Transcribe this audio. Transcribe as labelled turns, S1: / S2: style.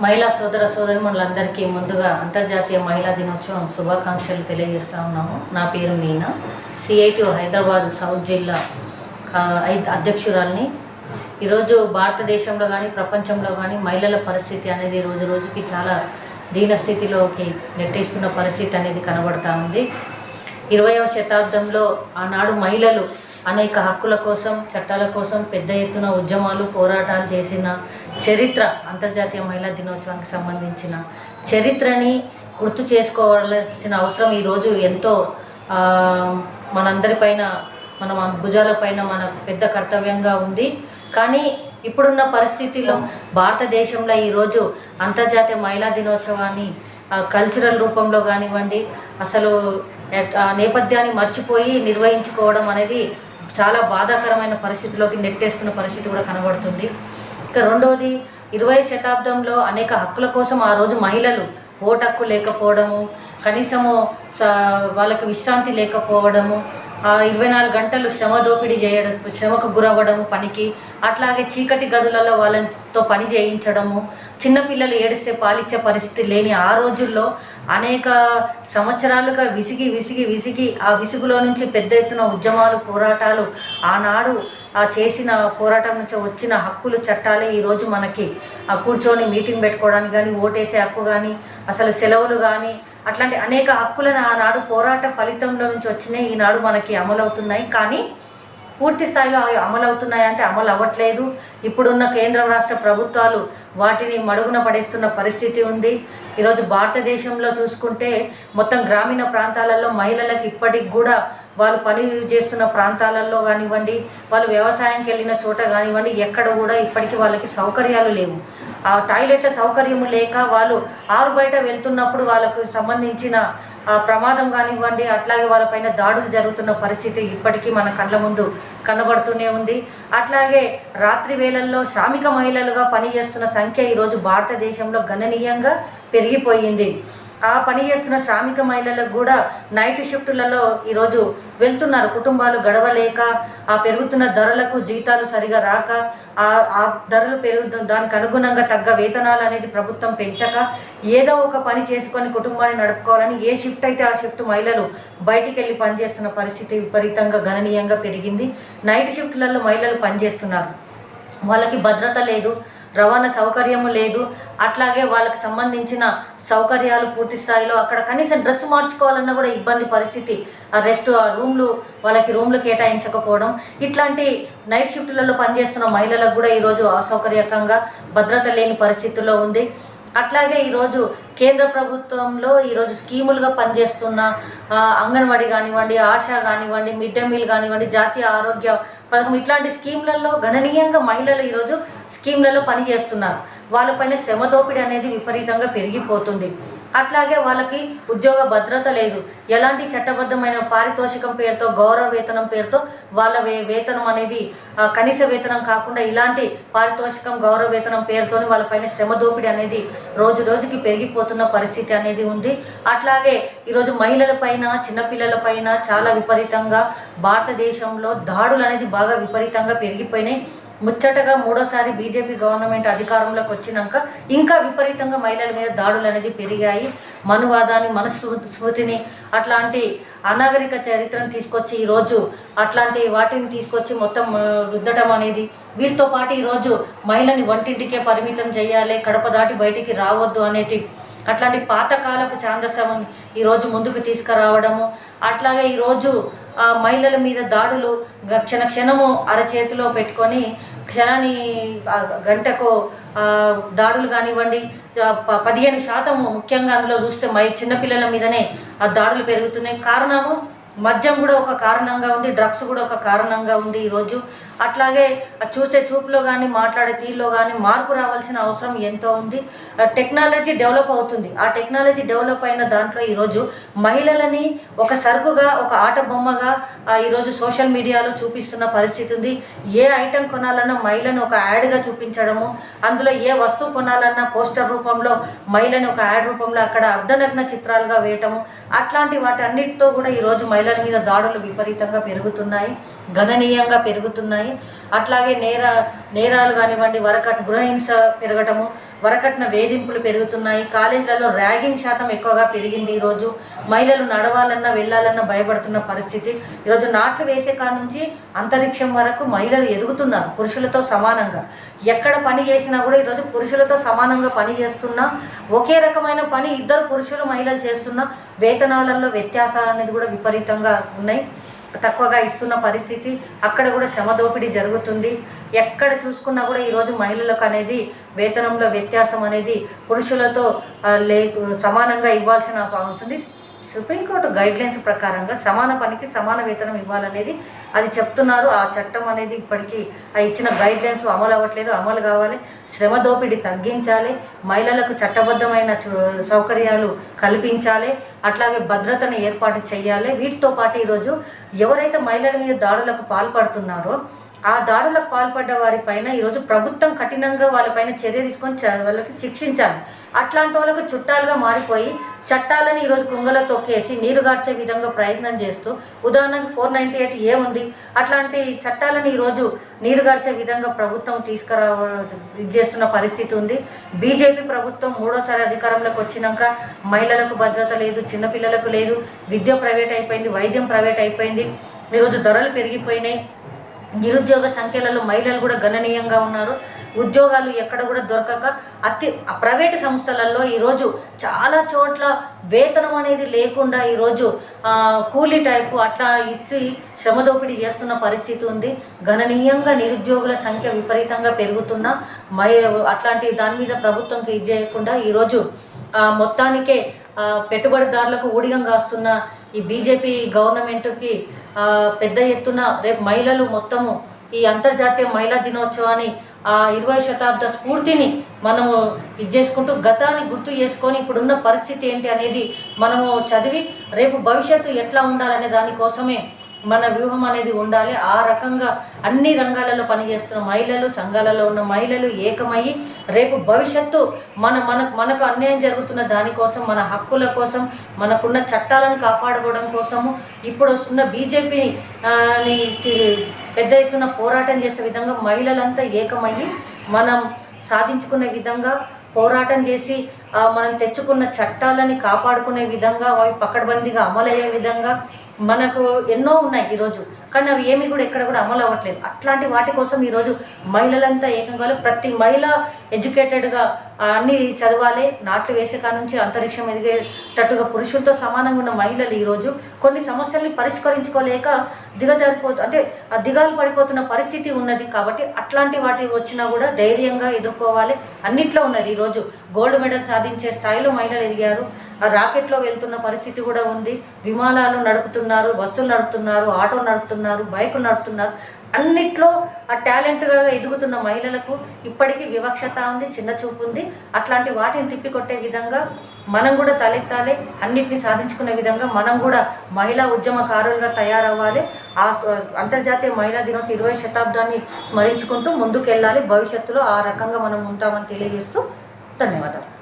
S1: మహిళా సోదర సోదరిమణులందరికీ ముందుగా అంతర్జాతీయ మహిళా దినోత్సవం శుభాకాంక్షలు తెలియజేస్తా ఉన్నాము. నా పేరు మీనా. సిఐటి హైదరాబాద్ సౌత్ జిల్లా ఐ- అధ్యక్షురాల్ని. ఈరోజు భారతదేశంలో కానీ ప్రపంచంలో కానీ మహిళల పరిస్థితి అనేది రోజు రోజుకి చాలా దీనస్థితిలోకి నెట్టేస్తున్న పరిస్థితి అనేది కనబడతా ఉంది. ఇరవయవ శతాబ్దంలో ఆనాడు మహిళలు అనేక హక్కుల కోసం చట్టాల కోసం పెద్ద ఎత్తున ఉద్యమాలు పోరాటాలు చేసిన చరిత్ర అంతర్జాతీయ మహిళా దినోత్సవానికి సంబంధించిన చరిత్రని గుర్తు చేసుకోవాల్సిన అవసరం ఈరోజు ఎంతో మనందరిపైన మన భుజాలపైన మన పెద్ద కర్తవ్యంగా ఉంది. కానీ ఇప్పుడున్న పరిస్థితిలో భారతదేశంలో ఈరోజు అంతర్జాతీయ మహిళా దినోత్సవాన్ని కల్చరల్ రూపంలో కానివ్వండి అసలు ఆ నేపథ్యాన్ని మర్చిపోయి నిర్వహించుకోవడం అనేది చాలా బాధాకరమైన పరిస్థితిలోకి నెట్టేస్తున్న పరిస్థితి కూడా కనబడుతుంది. ఇక రెండవది ఇరవై శతాబ్దంలో అనేక హక్కుల కోసం ఆ రోజు మహిళలు ఓటు హక్కు లేకపోవడము కనీసము స వాళ్ళకి విశ్రాంతి లేకపోవడము ఇరవై నాలుగు గంటలు శ్రమ దోపిడీ చేయడం శ్రమకు గురవ్వడము పనికి అట్లాగే చీకటి గదులలో వాళ్ళతో పని చేయించడము చిన్నపిల్లలు ఏడిస్తే పాలిచ్చే పరిస్థితి లేని ఆ రోజుల్లో అనేక సంవత్సరాలుగా విసిగి విసిగి విసిగి ఆ విసుగులో నుంచి పెద్ద ఎత్తున ఉద్యమాలు పోరాటాలు ఆనాడు ఆ చేసిన పోరాటం నుంచి వచ్చిన హక్కులు చట్టాలే ఈరోజు మనకి ఆ కూర్చొని మీటింగ్ పెట్టుకోవడానికి కానీ ఓటేసే హక్కు కానీ అసలు సెలవులు కానీ అట్లాంటి అనేక హక్కులను ఆనాడు పోరాట ఫలితంలో నుంచి వచ్చినాయి ఈనాడు మనకి అమలవుతున్నాయి. కానీ పూర్తి స్థాయిలో అవి అమలు అమలు అవ్వట్లేదు ఇప్పుడున్న కేంద్ర రాష్ట్ర ప్రభుత్వాలు వాటిని మడుగున పడేస్తున్న పరిస్థితి ఉంది. ఈరోజు భారతదేశంలో చూసుకుంటే మొత్తం గ్రామీణ ప్రాంతాలలో మహిళలకు ఇప్పటికి కూడా వాళ్ళు పని చేస్తున్న ప్రాంతాలలో కానివ్వండి వాళ్ళు వ్యవసాయంకి వెళ్ళిన చోట కానివ్వండి ఎక్కడ కూడా ఇప్పటికీ వాళ్ళకి సౌకర్యాలు లేవు. ఆ టాయిలెట్ల సౌకర్యం లేక వాళ్ళు ఆరు బయట వెళ్తున్నప్పుడు వాళ్ళకు సంబంధించిన ప్రమాదం కానివ్వండి అట్లాగే వాళ్ళపైన దాడులు జరుగుతున్న పరిస్థితి ఇప్పటికీ మన కళ్ళ ముందు కనబడుతూనే ఉంది. అట్లాగే రాత్రి వేళల్లో శ్రామిక మహిళలుగా పనిచేస్తున్న సంఖ్య ఈరోజు భారతదేశంలో గణనీయంగా పెరిగిపోయింది. ఆ పని చేస్తున్న శ్రామిక మహిళలకు కూడా నైట్ షిఫ్టులలో ఈరోజు వెళ్తున్నారు. కుటుంబాలు గడవలేక ఆ పెరుగుతున్న ధరలకు జీతాలు సరిగా రాక ఆ ఆ ధరలు పెరుగుతు దానికి అనుగుణంగా తగ్గ వేతనాలు అనేది ప్రభుత్వం పెంచక ఏదో ఒక పని చేసుకొని కుటుంబాన్ని నడుపుకోవాలని ఏ షిఫ్ట్ అయితే ఆ షిఫ్ట్ మహిళలు బయటికి వెళ్ళి పనిచేస్తున్న పరిస్థితి విపరీతంగా గణనీయంగా పెరిగింది. నైట్ షిఫ్ట్లలో మహిళలు పనిచేస్తున్నారు. వాళ్ళకి భద్రత లేదు. రవాణా సౌకర్యము లేదు. అట్లాగే వాళ్ళకి సంబంధించిన సౌకర్యాలు పూర్తి స్థాయిలో అక్కడ కనీసం డ్రెస్ మార్చుకోవాలన్నా కూడా ఇబ్బంది పరిస్థితి. ఆ రెస్ట్ ఆ రూమ్లు వాళ్ళకి రూమ్లు కేటాయించకపోవడం. ఇట్లాంటి నైట్ షిఫ్ట్లలో పనిచేస్తున్న మహిళలకు కూడా ఈరోజు అసౌకర్యకంగా భద్రత లేని పరిస్థితుల్లో ఉంది. అట్లాగే ఈరోజు కేంద్ర ప్రభుత్వంలో ఈరోజు స్కీములుగా పనిచేస్తున్న అంగన్వాడీ కానివ్వండి ఆశా కానివ్వండి మిడ్ డే మీల్ కానివ్వండి జాతీయ ఆరోగ్య పథకం ఇట్లాంటి స్కీములలో గణనీయంగా మహిళలు ఈరోజు స్కీమ్లలో పని చేస్తున్నారు వాళ్ళపైన శ్రమ దోపిడీ అనేది విపరీతంగా పెరిగిపోతుంది. అట్లాగే వాళ్ళకి ఉద్యోగ భద్రత లేదు. ఎలాంటి చట్టబద్ధమైన పారితోషికం పేరుతో గౌరవ వేతనం పేరుతో వాళ్ళ వే వేతనం అనేది కనీస వేతనం కాకుండా ఇలాంటి పారితోషికం గౌరవ వేతనం పేరుతో వాళ్ళపైన శ్రమ దోపిడీ అనేది రోజు రోజుకి పెరిగిపోతున్న పరిస్థితి అనేది ఉంది. అట్లాగే ఈరోజు మహిళలపైన చిన్నపిల్లలపైన చాలా విపరీతంగా భారతదేశంలో దాడులు అనేది బాగా విపరీతంగా పెరిగిపోయినాయి. ముచ్చటగా మూడోసారి బీజేపీ గవర్నమెంట్ అధికారంలోకి వచ్చినాక ఇంకా విపరీతంగా మహిళల మీద దాడులు అనేది పెరిగాయి. మనువాదాన్ని మన స్మృతిని అట్లాంటి అనాగరిక చరిత్రను తీసుకొచ్చి ఈరోజు అట్లాంటి వాటిని తీసుకొచ్చి మొత్తం రుద్దటం అనేది వీటితో పాటు ఈరోజు మహిళని వంటింటికే పరిమితం చేయాలి కడప దాటి బయటికి రావద్దు అనేటి అట్లాంటి పాతకాలపు ఛాందసం ఈరోజు ముందుకు తీసుకురావడము. అట్లాగే ఈరోజు ఆ, మహిళల మీద దాడులు క్షణ క్షణము అరచేతిలో పెట్టుకొని క్షణాన్ని గంటకు దాడులు కానివ్వండి ప- పదిహేను శాతము ముఖ్యంగా అందులో చూస్తే మై చిన్నపిల్లల మీదనే ఆ దాడులు పెరుగుతున్నాయి. కారణము మద్యం కూడా ఒక కారణంగా ఉంది డ్రగ్స్ కూడా ఒక కారణంగా ఉంది ఈరోజు అట్లాగే చూసే చూపులో కానీ మాట్లాడే తీరులో కానీ మార్పు రావాల్సిన అవసరం ఎంతో ఉంది. టెక్నాలజీ డెవలప్ అవుతుంది. ఆ టెక్నాలజీ డెవలప్ అయిన దాంట్లో ఈరోజు మహిళలని ఒక సరుకుగా ఒక ఆట బొమ్మగా ఈరోజు సోషల్ మీడియాలో చూపిస్తున్న పరిస్థితి ఉంది. ఏ ఐటెం కొనాలన్నా మహిళను ఒక యాడ్గా చూపించడము అందులో ఏ వస్తువు కొనాలన్నా పోస్టర్ రూపంలో మహిళని ఒక యాడ్ రూపంలో అక్కడ అర్ధనగ్న చిత్రాలుగా వేయటము అట్లాంటి వాటి అన్నిటితో కూడా ఈరోజు మహిళల మీద దాడులు విపరీతంగా పెరుగుతున్నాయి గణనీయంగా పెరుగుతున్నాయి. అట్లాగే నేర నేరాలు కానివ్వండి వరక గృహహింస పెరగటము వరకట్న వేధింపులు పెరుగుతున్నాయి. కాలేజీలలో ర్యాగింగ్ శాతం ఎక్కువగా పెరిగింది ఈరోజు. మహిళలు నడవాలన్నా వెళ్ళాలన్నా భయపడుతున్న పరిస్థితి. ఈరోజు నాట్లు వేసే కాడ నుంచి అంతరిక్షం వరకు మహిళలు ఎదుగుతున్నారు పురుషులతో సమానంగా. ఎక్కడ పని చేసినా కూడా ఈరోజు పురుషులతో సమానంగా పని చేస్తున్నా. ఒకే రకమైన పని ఇద్దరు పురుషులు మహిళలు చేస్తున్న. వేతనాలలో వ్యత్యాసాలు అనేది కూడా విపరీతంగా ఉన్నాయి. తక్కువగా ఇస్తున్న పరిస్థితి అక్కడ కూడా శ్రమ దోపిడీ జరుగుతుంది. ఎక్కడ చూసుకున్నా కూడా ఈరోజు మహిళలకు అనేది వేతనంలో వ్యత్యాసం అనేది పురుషులతో లే సమానంగా ఇవ్వాల్సిన అవసరం ఉంది. సుప్రీంకోర్టు గైడ్లైన్స్ ప్రకారంగా సమాన పనికి సమాన వేతనం ఇవ్వాలనేది అది చెప్తున్నారు. ఆ చట్టం అనేది ఇప్పటికీ ఆ ఇచ్చిన గైడ్లైన్స్ అమలు అవ్వట్లేదు. అమలు కావాలి. శ్రమ దోపిడీ తగ్గించాలి. మహిళలకు చట్టబద్ధమైన సౌకర్యాలు కల్పించాలి. అట్లాగే భద్రతను ఏర్పాటు చేయాలి. వీటితో పాటు ఈరోజు ఎవరైతే మహిళల మీద దాడులకు పాల్పడుతున్నారో ఆ దాడులకు పాల్పడ్డ వారిపైన ఈరోజు ప్రభుత్వం కఠినంగా వాళ్ళపైన చర్య తీసుకొని వాళ్ళకి శిక్షించాలి. అట్లాంటి వాళ్ళకు చుట్టాలుగా మారిపోయి చట్టాలను ఈరోజు కుంగలో తొక్కేసి నీరుగార్చే విధంగా ప్రయత్నం చేస్తూ ఉదాహరణకు ఫోర్ నైంటీ ఎయిట్ ఏ ఉంది? అట్లాంటి చట్టాలను ఈరోజు నీరు గార్చే విధంగా ప్రభుత్వం తీసుకురా ఇది చేస్తున్న పరిస్థితి ఉంది. బీజేపీ ప్రభుత్వం మూడోసారి అధికారంలోకి వచ్చినాక మహిళలకు భద్రత లేదు చిన్నపిల్లలకు లేదు విద్య ప్రైవేట్ అయిపోయింది వైద్యం ప్రైవేట్ అయిపోయింది. ఈరోజు ధరలు పెరిగిపోయినాయి. నిరుద్యోగ సంఖ్యలలో మహిళలు కూడా గణనీయంగా ఉన్నారు. ఉద్యోగాలు ఎక్కడ కూడా దొరకక అతి ప్రైవేటు సంస్థలలో ఈరోజు చాలా చోట్ల వేతనం అనేది లేకుండా ఈరోజు కూలీ టైపు అట్లా ఇచ్చి శ్రమ దోపిడీ చేస్తున్న పరిస్థితి ఉంది. గణనీయంగా నిరుద్యోగుల సంఖ్య విపరీతంగా పెరుగుతున్న. మహి అట్లాంటి దాని మీద ప్రభుత్వం ఇది చేయకుండా ఈరోజు మొత్తానికే పెట్టుబడిదారులకు ఊడిగం కాస్తున్న ఈ బీజేపీ గవర్నమెంట్కి పెద్ద ఎత్తున రేపు మహిళలు మొత్తము ఈ అంతర్జాతీయ మహిళా దినోత్సవాన్ని ఆ ఇరవై శతాబ్ద స్ఫూర్తిని మనము ఇది చేసుకుంటూ గతాన్ని గుర్తు చేసుకొని ఇప్పుడున్న పరిస్థితి ఏంటి అనేది మనము చదివి రేపు భవిష్యత్తు ఎట్లా ఉండాలనే దానికోసమే మన వ్యూహం అనేది ఉండాలి. ఆ రకంగా అన్ని రంగాలలో పనిచేస్తున్న మహిళలు సంఘాలలో ఉన్న మహిళలు ఏకమయ్యి రేపు భవిష్యత్తు మన మన మనకు అన్యాయం జరుగుతున్న దానికోసం మన హక్కుల కోసం మనకున్న చట్టాలను కాపాడుకోవడం కోసము ఇప్పుడు వస్తున్న బీజేపీని పెద్ద ఎత్తున పోరాటం చేసే విధంగా మహిళలంతా ఏకమయ్యి మనం సాధించుకునే విధంగా పోరాటం చేసి మనం తెచ్చుకున్న చట్టాలని కాపాడుకునే విధంగా అవి పకడ్బందీగా అమలయ్యే విధంగా మనకు ఎన్నో ఉన్నాయి ఈరోజు కానీ అవి ఏమి కూడా ఎక్కడ కూడా అమలు అవ్వట్లేదు. అట్లాంటి వాటి కోసం ఈరోజు మహిళలంతా ఏకంగా ప్రతి మహిళ ఎడ్యుకేటెడ్గా అన్నీ చదవాలి. నాట్లు వేసే కాడ నుంచి అంతరిక్షం ఎదిగేటట్టుగా పురుషులతో సమానంగా ఉన్న మహిళలు ఈరోజు కొన్ని సమస్యల్ని పరిష్కరించుకోలేక దిగజారిపోతు అంటే దిగాలు పడిపోతున్న పరిస్థితి ఉన్నది. కాబట్టి అట్లాంటి వాటి వచ్చినా కూడా ధైర్యంగా ఎదుర్కోవాలి. అన్నిట్లో ఉన్నది. ఈరోజు గోల్డ్ మెడల్ సాధించే స్థాయిలో మహిళలు ఎదిగారు. ఆ రాకెట్లో వెళ్తున్న పరిస్థితి కూడా ఉంది. విమానాలు నడుపుతున్నారు బస్సులు నడుపుతున్నారు ఆటోలు నడుపుతున్నారు బైకులు నడుపుతున్నారు. అన్నిట్లో ఆ టాలెంట్గా ఎదుగుతున్న మహిళలకు ఇప్పటికీ వివక్షత ఉంది చిన్న చూపు ఉంది. అట్లాంటి వాటిని తిప్పికొట్టే విధంగా మనం కూడా తలెత్తాలి అన్నిటిని సాధించుకునే విధంగా మనం కూడా మహిళా ఉద్యమకారులుగా తయారవ్వాలి. ఆ అంతర్జాతీయ మహిళా దినోత్సవం ఇరవై శతాబ్దాన్ని స్మరించుకుంటూ ముందుకెళ్ళాలి. భవిష్యత్తులో ఆ రకంగా మనం ఉంటామని తెలియజేస్తూ ధన్యవాదాలు.